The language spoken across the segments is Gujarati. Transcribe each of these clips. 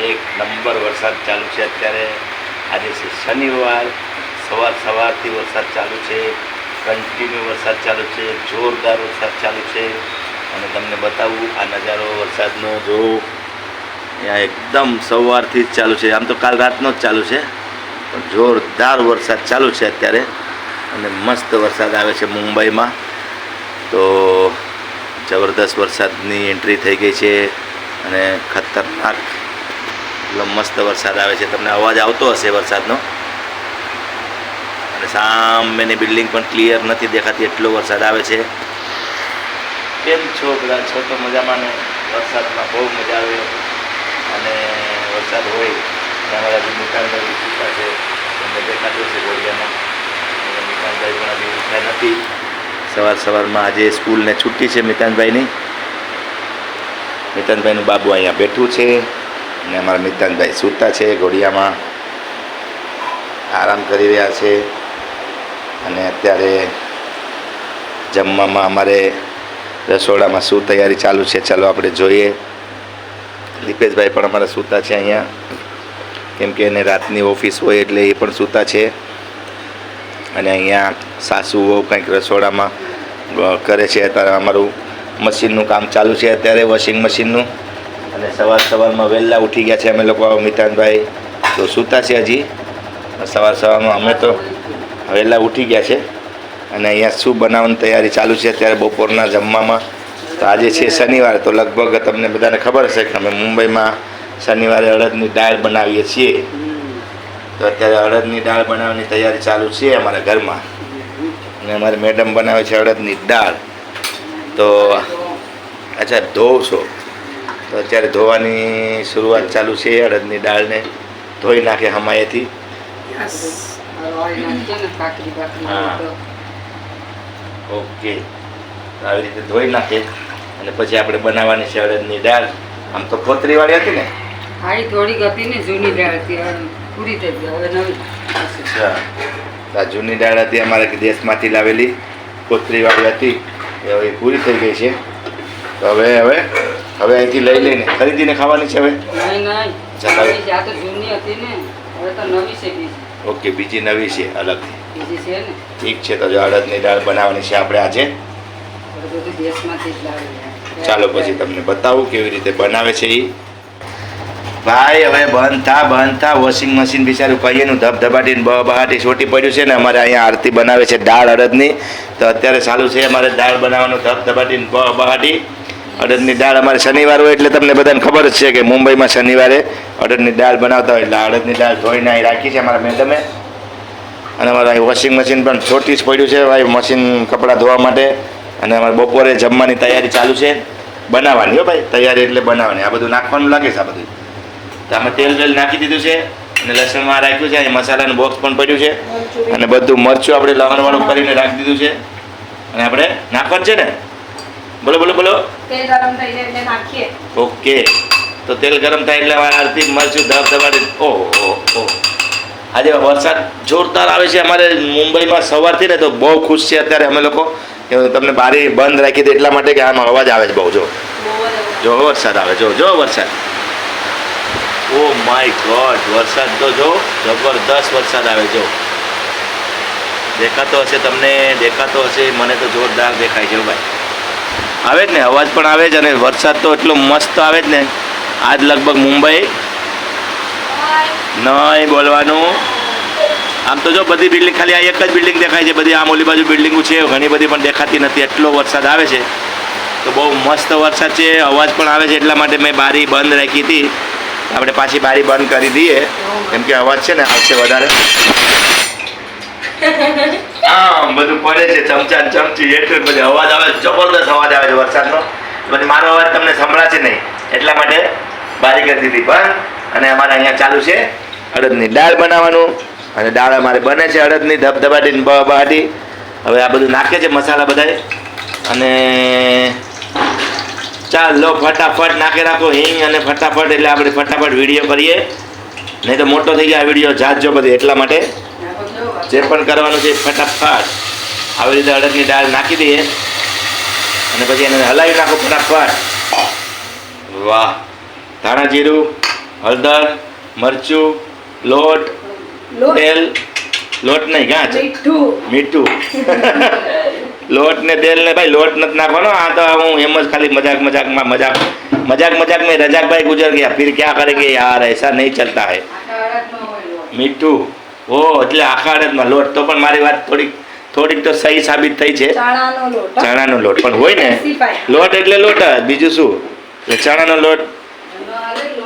એક નંબર વરસાદ ચાલુ છે અત્યારે. આજે છે શનિવાર. સવાર સવારથી વરસાદ ચાલુ છે. કન્ટિન્યુ વરસાદ ચાલુ છે. જોરદાર વરસાદ ચાલુ છે. અને તમને બતાવું, આ નજારો વરસાદનો જો અહીંયા એકદમ સવારથી જ ચાલુ છે. આમ તો કાલ રાતનો જ ચાલુ છે. પણ જોરદાર વરસાદ ચાલુ છે અત્યારે. અને મસ્ત વરસાદ આવે છે મુંબઈમાં. તો જબરદસ્ત વરસાદની એન્ટ્રી થઈ ગઈ છે. અને ખતરનાક એટલો મસ્ત વરસાદ આવે છે. તમને અવાજ આવતો હશે વરસાદનો. અને સામેની બિલ્ડિંગ પણ ક્લિયર નથી દેખાતી એટલો વરસાદ આવે છે. કેમ છો બધા? છો તો મજામાં ને? વરસાદમાં બહુ મજા આવે. અને વરસાદ હોય ત્યાં જે મિકાનભાઈ સૂતા છે, તમને દેખાતું હશે ગોળિયામાં અને પણ હજી ઉઠ્યા નથી. સવાર સવારમાં આજે સ્કૂલને છુટ્ટી છે મિતાનભાઈની. મિતાનભાઈનું બાબુ અહીંયા બેઠું છે. અને અમારા મિતાનભાઈ સૂતા છે, ઘોડિયામાં આરામ કરી રહ્યા છે. અને અત્યારે જમવામાં અમારે રસોડામાં શું તૈયારી ચાલુ છે, ચાલો આપણે જોઈએ. દીપેશભાઈ પણ અમારા સૂતા છે અહીંયા. કેમ કે એને રાતની ઓફિસ હોય એટલે એ પણ સૂતા છે. અને અહીંયા સાસુઓ કંઈક રસોડામાં કરે છે. અત્યારે અમારું મશીનનું કામ ચાલુ છે અત્યારે, વોશિંગ મશીનનું. અને સવાર સવારમાં વહેલા ઉઠી ગયા છે અમે લોકો મિતાનભાઈ. તો સૂતા છે હજી. સવાર સવારમાં અમે તો વહેલા ઉઠી ગયા છે. અને અહીંયા શું બનાવવાની તૈયારી ચાલુ છે? અત્યારે બપોરના જમવામાં. તો આજે છે શનિવાર, તો લગભગ તમને બધાને ખબર હશે કે અમે મુંબઈમાં શનિવારે અડદની દાળ બનાવીએ છીએ. તો અત્યારે અડદની દાળ બનાવવાની તૈયારી ચાલુ છે અમારા ઘરમાં. અને અમારી મેડમ બનાવે છે અડદની દાળ. તો, અચ્છા ધોવ છો તો અત્યારે ધોવાની શરૂઆત ચાલુ છે અડદની દાળને ધોઈ નાખે હમાયેથી. વાળી હા. ઓકે. આવી રીતે ધોઈ નાખે અને પછી આપણે બનાવવાની છે અડદની દાળ. આમ તો ખોતરીવાળી હતી ને? હારી થોડીક હતી ને જૂની દાળ હતી. પૂરી થઈ ગઈ હવે નવી. અચ્છા. આ જૂની દાળ હતી અમારે દેશમાંથી લાવેલી. કોથરીવાળી હતી. એ હવે પૂરી થઈ ગઈ છે. તો હવે હવે હવે અહીંથી લઈ લઈને. ખરીદીને ખાવાની છે હવે? ઓકે બીજી નવી છે અલગથી. ઠીક છે તો જો અડદની દાળ બનાવવાની છે આપણે આજે. ચાલો પછી તમને બતાવું કેવી રીતે બનાવે છે એ ભાઈ હવે બંધ થા બંધ થા વોશિંગ મશીન બિચારું કહીએનું ધબધબાટીને બહાટી છોટી પડ્યું છે ને અમારે અહીંયા આરતી બનાવે છે દાળ અડદની. તો અત્યારે ચાલુ છે અમારે દાળ બનાવવાનું ધબધબાટીને બહાટી. અડદની દાળ અમારે શનિવાર હોય એટલે તમને બધાને ખબર જ છે કે મુંબઈમાં શનિવારે અડદની દાળ બનાવતા હોય. એટલે અડદની દાળ ધોઈને અહીં રાખી છે અમારા મેડમે. અને અમારા અહીં વોશિંગ મશીન પણ છોટી જ પડ્યું છે ભાઈ મશીન કપડાં ધોવા માટે. અને અમારે બપોરે જમવાની તૈયારી ચાલુ છે. બનાવવાની હો ભાઈ, તૈયારી એટલે બનાવવાની. આ બધું નાખવાનું લાગે છે આ બધું. તો આમાં તેલ તેલ નાખી દીધું છે અને લસણમાં રાખ્યું છે. અહીં મસાલાનું બોક્સ પણ પડ્યું છે. અને બધું મરચું આપણે લવણવાળું કરીને રાખી દીધું છે. અને આપણે નાખવાનું છે ને? બોલો બોલો બોલો. તેલ ગરમ થઈ જાય એટલે નાખીએ. ઓકે. તો તેલ ગરમ થાય એટલે આરતી મરચું ધબ ધબાડી ઓહો ઓહો આજે વરસાદ જોરદાર આવે છે અમારે મુંબઈમાં સવારથી ને તો બહુ ખુશ છે અત્યારે અમે લોકો. તમને બારી બંધ રાખી દે એટલા માટે કે આમાં અવાજ આવે છે બહુ જો. જો વરસાદ આવે જો જો વરસાદ. ઓ માય ગોડ વરસાદ તો જો જબરદસ્ત વરસાદ આવે જો. દેખાતો હશે તમને દેખાતો હશે મને તો જોરદાર દેખાય છે ભાઈ. આવે જ ને, અવાજ પણ આવે જ અને વરસાદ તો એટલો મસ્ત આવે જ ને. આજ લગભગ મુંબઈ. નહીં બોલવાનું. આમ તો જો બધી બિલ્ડિંગ ખાલી આ એક જ બિલ્ડિંગ દેખાય છે, બધી આમ ઓલી બાજુ બિલ્ડિંગો છે, ઘણી બધી પણ દેખાતી નથી. એટલો વરસાદ આવે છે. તો બહુ મસ્ત વરસાદ છે, અવાજ પણ આવે છે, એટલા માટે મેં બારી બંધ રાખી હતી. આપણે પાછી બારી બંધ કરી દઈએ. કેમ કે અવાજ છે ને, આવશે વધારે. બધું પડે છે, ચમચા ચમચી, એટલે બધી. અવાજ આવે જબરદસ્ત અવાજ આવે છે વરસાદનો. પછી મારો અવાજ તમને સંભળાશે નહીં. એટલા માટે બારી કરી દીધી. બંધ અને અમારે અહીંયા ચાલુ છે અડદની દાળ બનાવવાનું. અને દાળ અમારે બને છે અડદની, ધબધબાટી બહાટી હવે આ બધું નાખે છે મસાલા બધાય. અને ચાલો ફટાફટ નાખી રાખો હિંગ અને ફટાફટ એટલે આપણે ફટાફટ વીડિયો કરીએ. નહીં તો મોટો થઈ ગયા વીડિયો જાજો બધી. એટલા માટે આ જે પણ કરવાનું છે ફટાફટ આવી રીતે અડદની દાળ નાખી દઈએ. અને પછી એને હલાવી નાખો ફટાફટ. વાહ. ધાણા જીરું હળદર મરચું લોટ તેલ. લોટ નહીં ગાંચ મીઠું. લોટ ને તેલ ને ભાઈ લોટ નથી નાખવાનો. આ તો હું એમ જ ખાલી મજાક મજાકમાં મજાક મજાક મજાક મેં રજાકભાઈ ગુજર ગયા. ફિર ક્યાં કરે કે યાર એસા નહીં ચલતા હે. મીઠું. ઓ એટલે આખા અડદમાં લોટ. તો પણ મારી વાત થોડીક થોડીક તો સહી સાબિત થઈ છે. ચણાનો લોટ પણ હોય ને. લોટ એટલે લોટ જ. બીજું શું? એટલે ચણાનો લોટ.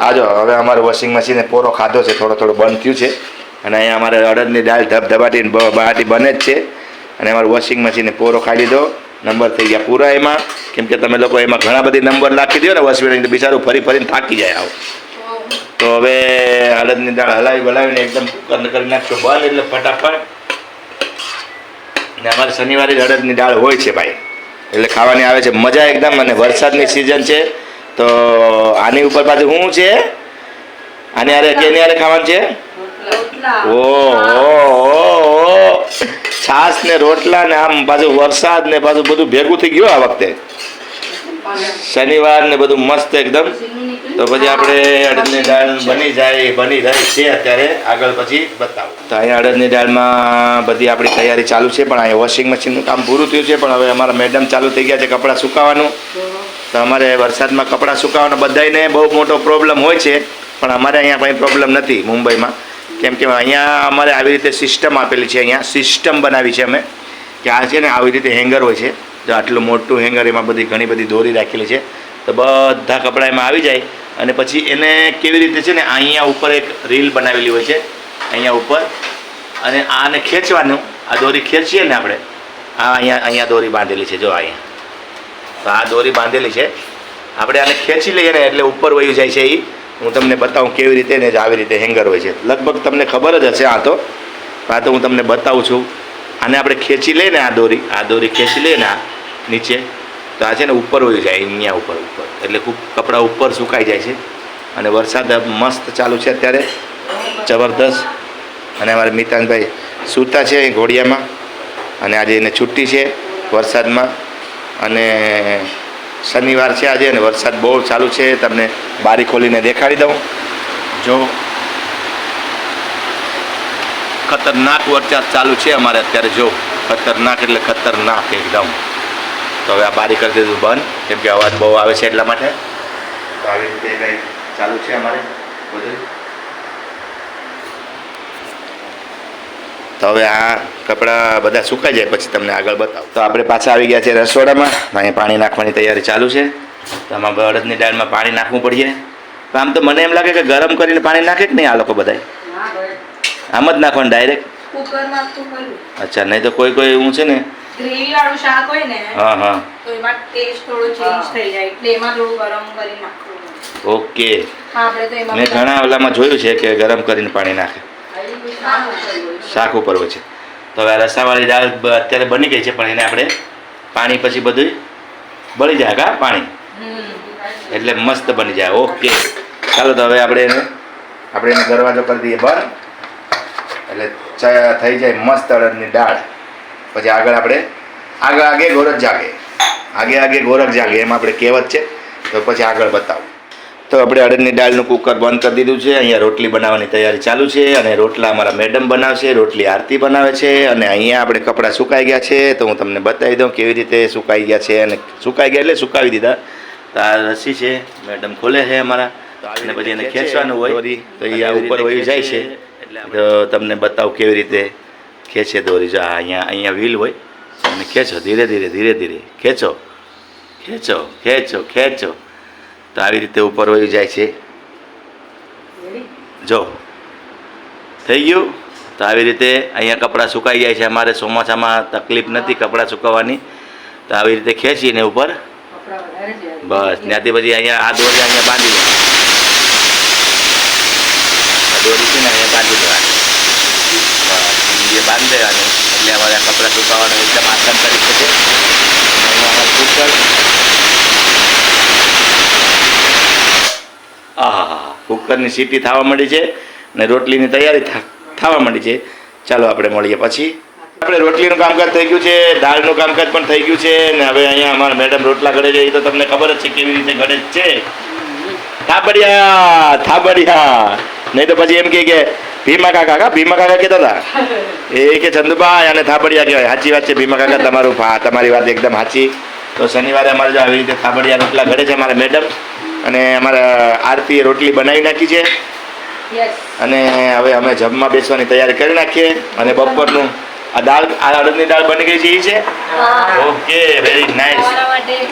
આજો હવે અમારું વોશિંગ મશીને પોરો ખાધો છે. થોડો થોડો બંધ થયું છે. અને અહીંયા અમારે અડદની દાળ ધબધબાટી બહાટી બને જ છે. અને અમારું વોશિંગ મશીને પોરો ખાઈ લીધો. નંબર થઈ ગયા પૂરા એમાં. કેમ કે તમે લોકો એમાં ઘણા બધી નંબર નાખી દો ને વોશિંગ બિચારું ફરી ફરીને થાકી જાય આવું. તો હવે અડદની દાળ હલાવી બલાવીને એકદમ કુકર કરી નાખશો બંધ એટલે ફટાફટ. ને અમારે શનિવારે જ અડદની દાળ હોય છે ભાઈ. એટલે ખાવાની આવે છે મજા એકદમ અને વરસાદની સિઝન છે. તો આની ઉપર પાછું શું છે? આની આરે કેની આરે ખાવાનું છે? ઓ છાસ ને રોટલા ને આમ પાછું વરસાદ ને પાછું બધું ભેગું થઈ ગયું આ વખતે. શનિવાર ને બધું મસ્ત એકદમ. તો પછી આપણે અડદની દાળ બની જાય બની રહી છે અત્યારે. આગળ પછી બતાવો. તો અહીંયા અડદની દાળમાં બધી આપણી તૈયારી ચાલુ છે પણ અહીંયા વોશિંગ મશીનનું કામ પૂરું થયું છે પણ હવે અમારા મેડમ ચાલુ થઈ ગયા છે કપડાં સુકાવાનું. તો અમારે વરસાદમાં કપડાં સુકાવાનો બધાયને બહુ મોટો પ્રોબ્લેમ હોય છે પણ અમારે અહીંયા કંઈ પ્રોબ્લેમ નથી મુંબઈમાં. કેમ કે અહીંયા અમારે આવી રીતે સિસ્ટમ આપેલી છે અહીંયા સિસ્ટમ બનાવી છે અમે કે આ છે ને આવી રીતે હેંગર હોય છે. જો આટલું મોટું હેંગર એમાં બધી ઘણી બધી દોરી રાખેલી છે. તો બધા કપડાં એમાં આવી જાય. અને પછી એને કેવી રીતે છે ને અહીંયા ઉપર એક રીલ બનાવેલી હોય છે, અહીંયા ઉપર. અને આને ખેંચવાનું, આ દોરી ખેંચીએ ને આપણે. આ અહીંયા અહીંયા દોરી બાંધેલી છે, જો અહીંયા. તો આ દોરી બાંધેલી છે. આપણે આને ખેંચી લઈએ ને એટલે ઉપર વયું જાય છે એ હું તમને બતાવું કેવી રીતે ને આવી રીતે હેંગર હોય છે. લગભગ તમને ખબર જ હશે આ તો. આ તો હું તમને બતાવું છું. આને આપણે ખેંચી લઈએ ને આ દોરી. આ દોરી ખેંચી લઈએ ને આ નીચે. તો આ છે ને ઉપર વયું જાય, અહીંયા ઉપર ઉપર. એટલે ખૂબ કપડાં ઉપર સુકાઈ જાય છે. અને વરસાદ મસ્ત ચાલુ છે અત્યારે. જબરદસ્ત. અને અમારા મિતાનભાઈ સૂતા છે અહીં ઘોડિયામાં. અને આજે એને છુટ્ટી છે વરસાદમાં. અને શનિવાર છે આજે અને વરસાદ બહુ ચાલુ છે. તમને બારી ખોલીને દેખાડી દઉં. જો. ખતરનાક વરસાદ ચાલુ છે અમારે અત્યારે. જો, ખતરનાક એટલે ખતરનાક એકદમ. તો હવે આ બારી કરી દીધું બંધ. કેમ કે અવાજ બહુ આવે છે એટલા માટે. તો આવી રીતે કંઈ ચાલુ છે અમારે બધું? તો હવે આ કપડાં બધા સુકાઈ જાય પછી તમને આગળ બતાવું. તો આપણે પાછા આવી ગયા છે રસોડામાં. અહીંયા પાણી નાખવાની તૈયારી ચાલુ છે. તો આમાં બળદની દાળમાં પાણી નાખવું પડીએ આમ તો મને એમ લાગે કે ગરમ કરીને પાણી નાખે કે નહીં આ લોકો બધાય? ના આમ જ નાખવાનું ડાયરેક્ટ? અચ્છા નહીં તો કોઈ કોઈ હું છે ને ગ્રેવી વાળું શાક હોય ને હા હા. તો એમાં ટેસ્ટ થોડો ચેન્જ થઈ જાય. એટલે એમાં થોડું ગરમ કરી નાખવું. ઓકે. મેં ઘણા ઓલામાં જોયું છે કે ગરમ કરીને પાણી નાખે. શાક ઉપર હોય. છે. તો હવે રસાવાળી દાળ અત્યારે બની ગઈ છે પણ એને આપણે પાણી પછી બધું બળી જાય કા? પાણી. એટલે મસ્ત બની જાય. ઓકે. ચાલો તો હવે આપણે એને આપણે એને દરવાજો કરી દઈએ. બંધ એટલે થઈ જાય મસ્ત અડદની દાળ. પછી આગળ આપણે આગળ આગે ગોરખ જાગે. આગે આગે ગોરખ જાગે એમ આપણે કહેવત છે. તો પછી આગળ બતાવું. તો આપણે અડદની દાળનું કુકર બંધ કરી દીધું છે. અહીંયા રોટલી બનાવવાની તૈયારી ચાલુ છે અને રોટલા અમારા મેડમ બનાવશે રોટલી આરતી બનાવે છે અને અહીંયા આપણે કપડાં સુકાઈ ગયા છે. તો હું તમને બતાવી દઉં કેવી રીતે સુકાઈ ગયા છે અને સુકાઈ ગયા એટલે સુકાવી દીધા. તો આ રસી છે મેડમ ખોલે છે અમારા. અને પછી એને ખેંચવાનું હોય તો એ આ ઉપર વહી જાય છે. તો તમને બતાવું કેવી રીતે ખેંચે દોરી જો અહીંયા અહીંયા વ્હીલ હોય અને ખેંચો ધીરે ધીરે ધીરે ધીરે. ખેંચો ખેંચો ખેંચો ખેંચો. તો આવી રીતે ઉપર વહી જાય છે. જો. થઈ ગયું? તો આવી રીતે અહીંયા કપડાં સુકાઈ જાય છે. અમારે ચોમાસામાં તકલીફ નથી કપડાં સુકાવવાની. તો આવી રીતે ખેંચીને ઉપર. બસ. ત્યાંથી પછી અહીંયા આ દોરી અહીંયા બાંધી દો. આ દોરી છે ને અહીંયા બાંધી દેવાની દેવાની એટલે અમારે કપડાં સુકાવવાનું એકદમ આસાન કરી શકે અને કુકર આહા કુકરની સીટી થવા મળી છે ને રોટલીની તૈયારી થવા મળી છે. ચાલો આપણે મળીએ પછી. આપણે રોટલીનું કામકાજ થઈ ગયું છે, દાળનું કામકાજ પણ થઈ ગયું છે ને હવે અહીંયા અમારા મેડમ રોટલા ઘડે છે, એ તો તમને ખબર જ છે કેવી રીતે ઘડે છે. થાબડિયા થાબડિયા. નહીં તો પછી એમ કે ભીમા કાકા કા? ભીમા કાકા કહેતા હતા એ કે ચંદુભાઈ અને થાબડિયા કહેવાય. સાચી વાત છે ભીમા કાકા તમારું હા તમારી વાત એકદમ સાચી. તો શનિવારે અમારે જો આવી રીતે થાબડિયા રોટલા ઘરે છે અમારા મેડમ. અને અમારા આરતીએ રોટલી બનાવી નાખી છે. અને હવે અમે જમવા બેસવાની તૈયારી કરી નાખીએ. અને બપોરનું આ દાળ આ અડદની દાળ બની ગઈ છે એ છે? ઓકે વેરી નાઇસ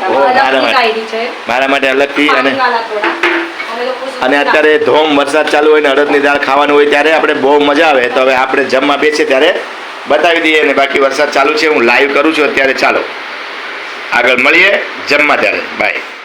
તમારા મારા માટે. મારા માટે અલગથી અને અને અત્યારે ધોમ વરસાદ ચાલુ હોય ને અડદની દાળ ખાવાનું હોય ત્યારે આપણે બહુ મજા આવે. તો હવે આપણે જમવા બેસીએ ત્યારે બતાવી દઈએ અને બાકી વરસાદ ચાલુ છે, હું લાઈવ કરું છું, અત્યારે ચાલો. આગળ મળીએ જમવા ત્યારે. બાય